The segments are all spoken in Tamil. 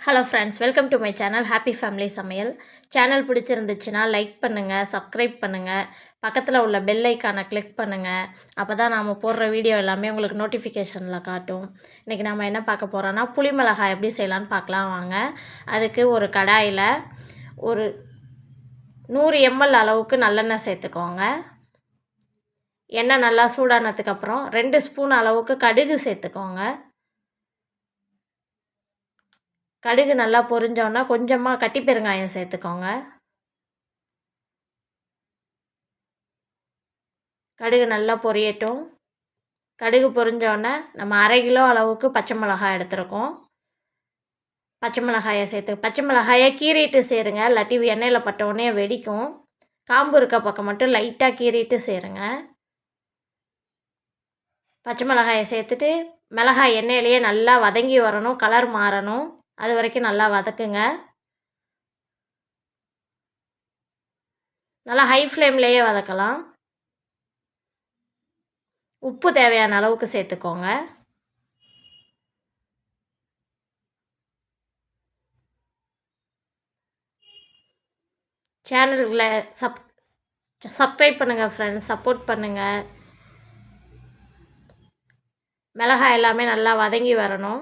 Hello friends welcome to my channel happy family சமையல் சேனல் பிடிச்சிருந்துச்சுன்னா லைக் பண்ணுங்கள் சப்ஸ்கிரைப் பண்ணுங்கள் பக்கத்தில் உள்ள பெல் ஐக்கானை கிளிக் பண்ணுங்கள் அப்போ தான் நாம் போடுற வீடியோ எல்லாமே உங்களுக்கு நோட்டிஃபிகேஷனில் காட்டும். இன்றைக்கி நம்ம என்ன பார்க்க போகிறோன்னா புளி மிளகாய் எப்படி செய்யலான்னு பார்க்கலாம் வாங்க. அதுக்கு ஒரு கடாயில் ஒரு நூறு எம்எல் அளவுக்கு நல்லெண்ணெய் சேர்த்துக்கோங்க. எண்ணெய் நல்லா சூடானதுக்கப்புறம் ரெண்டு ஸ்பூன் அளவுக்கு கடுகு சேர்த்துக்கோங்க. கடுகு நல்லா பொரிஞ்சோன்னா கொஞ்சமாக கட்டி பெருங்காயம் சேர்த்துக்கோங்க. கடுகு நல்லா பொரியட்டும். கடுகு பொரிஞ்சோடனே நம்ம அரை கிலோ அளவுக்கு பச்சை மிளகாய் எடுத்துருக்கோம். பச்சை மிளகாயை சேர்த்து பச்சை மிளகாயை கீறிட்டு சேருங்க. இல்லாட்டி எண்ணெயில் பட்டவுடனே வெடிக்கும். காம்பு இருக்க பக்கம் மட்டும் லைட்டாக கீறிட்டு சேருங்க. பச்சை மிளகாயை சேர்த்துட்டு மிளகாய் எண்ணெயிலேயே நல்லா வதங்கி வரணும் கலர் மாறணும். அது வரைக்கும் நல்லா வதக்குங்க. நல்லா ஹை ஃப்ளேம்லேயே வதக்கலாம். உப்பு தேவையான அளவுக்கு சேர்த்துக்கோங்க. சேனலில் சப் சப்ஸ்கிரைப் பண்ணுங்கள் ஃப்ரெண்ட்ஸ் சப்போர்ட் பண்ணுங்கள் மிளகாய் எல்லாமே நல்லா வதங்கி வரணும்.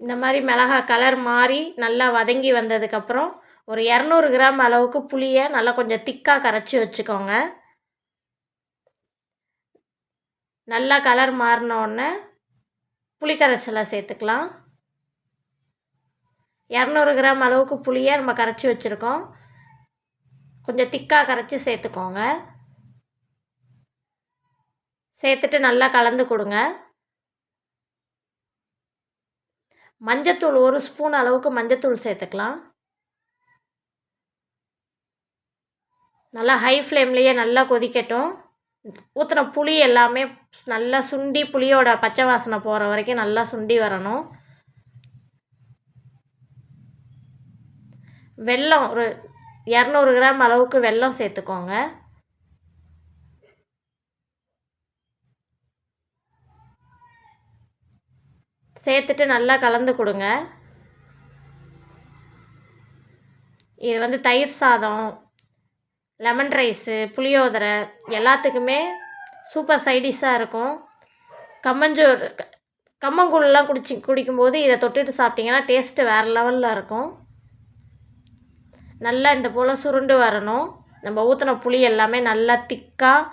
இந்த மாதிரி மிளகா கலர் மாறி நல்லா வதங்கி வந்ததுக்கப்புறம் ஒரு இரநூறு கிராம் அளவுக்கு புளியை நல்லா கொஞ்சம் திக்காக கரைச்சி வச்சுக்கோங்க. நல்லா கலர் மாறினோடனே புளிக்கரைசலை சேர்த்துக்கலாம். இரநூறு கிராம் அளவுக்கு புளியை நம்ம கரைச்சி வச்சுருக்கோம். கொஞ்சம் திக்காக கரைச்சி சேர்த்துக்கோங்க. சேர்த்துட்டு நல்லா கலந்து கொடுங்க. மஞ்சத்தூள் ஒரு ஸ்பூன் அளவுக்கு மஞ்சத்தூள் சேர்த்துக்கலாம். நல்லா ஹை ஃப்ளேம்லேயே நல்லா கொதிக்கட்டும். ஊற்றின புளி எல்லாமே நல்லா சுண்டி புளியோட பச்சை வாசனை போகிற வரைக்கும் நல்லா சுண்டி வரணும். வெல்லம் ஒரு இரநூறு கிராம் அளவுக்கு வெல்லம் சேர்த்துக்கோங்க. சேர்த்துட்டு நல்லா கலந்து கொடுங்க. இது வந்து தயிர் சாதம் லெமன் ரைஸு புளியோதரை எல்லாத்துக்குமே சூப்பர் சைடிஷாக இருக்கும். கம்மஞ்சோர் கம்மங்கூழ்லாம் குடிச்சி குடிக்கும்போது இதை தொட்டுட்டு சாப்பிட்டிங்கன்னா டேஸ்ட்டு வேறு லெவலில் இருக்கும். நல்லா இந்த போல் சுருண்டு வரணும். நம்ம ஊற்றின புளி எல்லாமே நல்லா திக்காக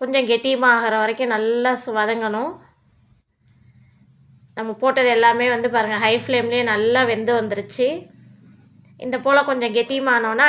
கொஞ்சம் கெட்டியமாகிற ஆகிற வரைக்கும் நல்லா வதங்கணும். நம்ம போட்டது எல்லாமே வந்து பாருங்கள் ஹை ஃப்ளேம்லேயே நல்லா வெந்து வந்துருச்சு. இந்த போல் கொஞ்சம் கெட்டியமானோன்னா